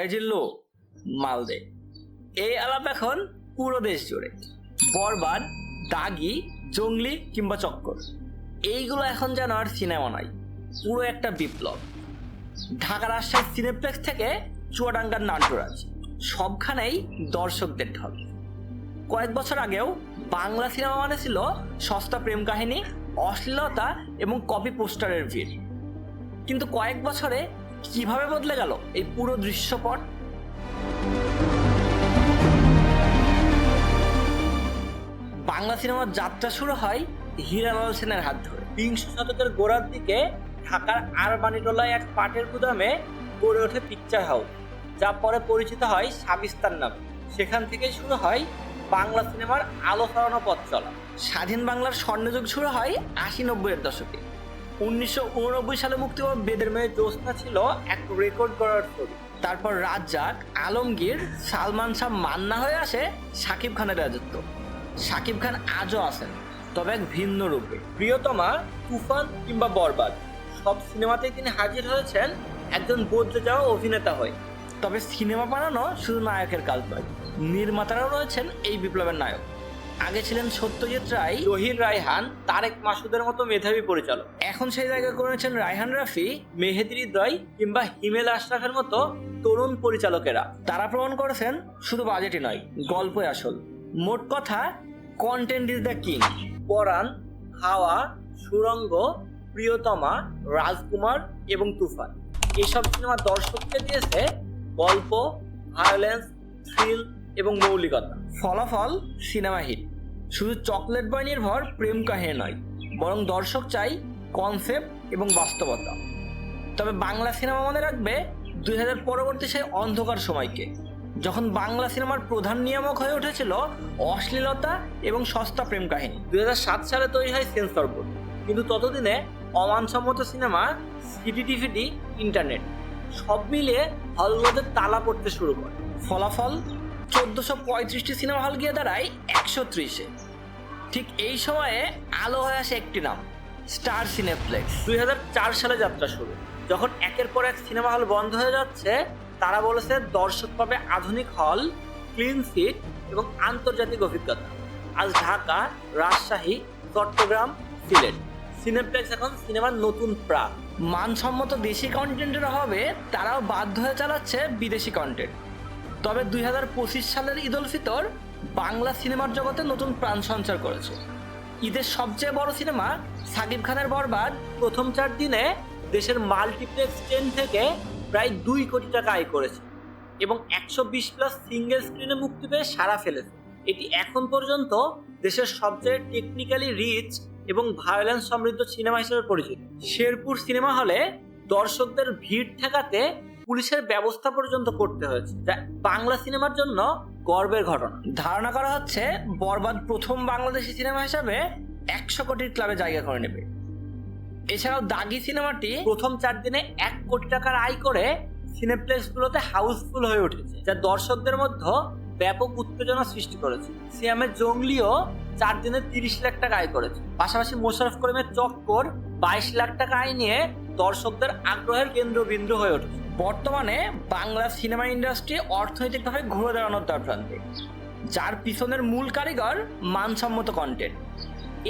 এই যে লো মালদে। এই আলাপ এখন পুরো দেশ জুড়ে। বরবাদ, দাগি, জঙ্গলি কিংবা চক্কর। এইগুলো এখন যেন আর সিনেমা নয়, পুরো একটা বিপ্লব। ঢাকা রাজশাহী সিনেপ্লেক্স থেকে চুয়াডাঙ্গার নাট্যরাজ, সবখানেই দর্শকদের ঢল। কয়েক বছর আগেও বাংলা সিনেমা মানে ছিল সস্তা প্রেম কাহিনী, অশ্লীলতা এবং কপি পোস্টারের ভিড়। কিন্তু কয়েক বছরে কীভাবে বদলে গেল এই পুরো দৃশ্যপট? বাংলা সিনেমার যাত্রা শুরু হয় হীরালাল সেনের হাত ধরে। বিংশ শতকের গোড়ার দিকে ঢাকার আরবানিটোলায় এক পাটের গুদামে গড়ে ওঠে পিকচার হাউস যা পরে পরিচিত হয় সাবিস্তার নামে। সেখান থেকেই শুরু হয় বাংলা সিনেমার আলো ছড়ানো পথ চলা। স্বাধীন বাংলার স্বর্ণযুগ শুরু হয় আশি নব্বইয়ের দশকে। উনিশশো উননব্বই সালে মুক্তি পাওয়া বেদের মেয়ে জ্যোৎস্না ছিল এক রেকর্ড করার ছবি। তারপর রাজ্জাক, আলমগীর, সালমান শাহ মান্না হয়ে আসে শাকিব খানের রাজত্ব। সাকিব খান আজও আছেন, তবে এক ভিন্ন রূপে। প্রিয়তমা, তুফান কিংবা বরবাদ, সব সিনেমাতেই তিনি হাজির হয়েছেন একজন বদলে যাওয়া অভিনেতা হয়ে। তবে সিনেমা বানানো শুধু নায়কের কাজ নয়, নির্মাতারাও রয়েছেন এই বিপ্লবের নায়ক। আগে ছিলেন সত্যজিৎ রায় জহির রায়হান, তারেক মাসুদের মতো মেধাবী পরিচালক। এখন সেই জায়গায় করেছেন রায়হান রাফি, মেহেদি হৃদয় কিংবা হিমেল আশরাফের মতো তরুণ পরিচালকেরা। তারা প্রমাণ করেছেন শুধু বাজেটই নয়, গল্পই আসল। মোট কথা content is the king Poran, Hawa, Surongo, Priyotoma, রাজকুমার এবং তুফান। এইসব সিনেমা দর্শককে দিয়েছে গল্প ভায়োলেন্স থ্রিল এবং মৌলিকতা। ফলাফল সিনেমা হিট শুধু চকলেট বয় নির্ভর প্রেম কাহিনী নয় বরং দর্শক চাই কনসেপ্ট এবং বাস্তবতা। তবে বাংলা সিনেমা মনে রাখবে দুই হাজার পরবর্তী সেই অন্ধকার সময়কে যখন বাংলা সিনেমার প্রধান নিয়ামক হয়ে উঠেছিল অশ্লীলতা এবং সস্তা প্রেম কাহিনী। দুই হাজার সাত সালে তৈরি হয় সেন্সর বোর্ড কিন্তু ততদিনে অমানসম্মত সিনেমা সিডি টিভিডি ইন্টারনেট সব মিলিয়ে হলগুলোতে তালা পড়তে শুরু করে। ফলাফল চোদ্দশো পঁয়ত্রিশটি সিনেমা হল গিয়ে দাঁড়ায় একশো ত্রিশে। ঠিক এই সময়ে আলো হয়ে আসে একটি নাম, স্টার সিনেপ্লেক্স। দুই হাজার চার সালে যাত্রা শুরু। যখন একের পর এক সিনেমা হল বন্ধ হয়ে যাচ্ছে, তারা বলেছে দর্শক পাবে আধুনিক হল, ক্লিন সিট এবং আন্তর্জাতিক অভিজ্ঞতা। আজ ঢাকা, রাজশাহী, চট্টগ্রাম, সিলেট। সিনেপ্লেক্স এখন সিনেমার নতুন প্রাণ। মানসম্মত দেশি কন্টেন্টের অভাবে তারাও বাধ্য হয়ে চালাচ্ছে বিদেশি কন্টেন্ট তবে দুই হাজার পঁচিশ সালের ঈদ উল ফিতর বাংলা সিনেমার জগতে নতুন প্রাণ সঞ্চার করেছে। ঈদের সবচেয়ে বড় সিনেমা সাকিব খানের বরবাদ প্রথম চার দিনে দেশের মাল্টিপ্লেক্স চেন থেকে প্রায় দুই কোটি টাকা আয় করেছে এবং একশো বিশ প্লাস সিঙ্গেল স্ক্রিনে মুক্তি পেয়ে সারা ফেলেছে। এটি এখন পর্যন্ত দেশের সবচেয়ে টেকনিক্যালি রিচ এবং ভায়োলেন্স সমৃদ্ধ সিনেমা হিসেবে পরিচিত। শেরপুর সিনেমা হলে দর্শকদের ভিড় ঠেকাতে পুলিশের ব্যবস্থা পর্যন্ত করতে হয়েছে। যা বাংলা সিনেমার জন্য গর্বের ঘটনা। ধারণা করা হচ্ছে বরবাদ প্রথম বাংলাদেশি সিনেমা হিসাবে একশো কোটির ক্লাবে জায়গা করে নেবে। এছাড়াও দাগি সিনেমাটি প্রথম চার দিনে এক কোটি টাকার আয় করে সিনেপ্লেক্সগুলোতে হাউসফুল হয়ে উঠেছে, যা দর্শকদের মধ্যে ব্যাপক উত্তেজনা সৃষ্টি করেছে। সিয়ামের জঙ্গলিও চার দিনে তিরিশ লাখ টাকা আয় করেছে। পাশাপাশি মোশারফ করিমের চক্কর বাইশ লাখ টাকা আয় নিয়ে দর্শকদের আগ্রহের কেন্দ্রবিন্দু হয়ে ওঠে বর্তমানে বাংলা সিনেমা ইন্ডাস্ট্রি অর্থনৈতিকভাবে ঘুরে দাঁড়ানোর দ্বার প্রান্তে যার পিছনের মূল কারিগর মানসম্মত কন্টেন্ট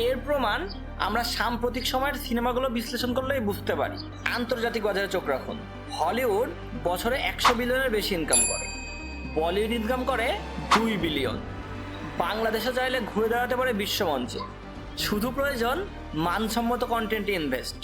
এর প্রমাণ আমরা সাম্প্রতিক সময়ের সিনেমাগুলো বিশ্লেষণ করলেই বুঝতে পারি। আন্তর্জাতিক বাজারে চোখ রাখুন, হলিউড বছরে একশো বিলিয়নের বেশি ইনকাম করে। বলিউড ইনকাম করে দুই বিলিয়ন। বাংলাদেশে চাইলে ঘুরে দাঁড়াতে পারে বিশ্বমঞ্চে শুধু প্রয়োজন মানসম্মত কন্টেন্টে ইনভেস্ট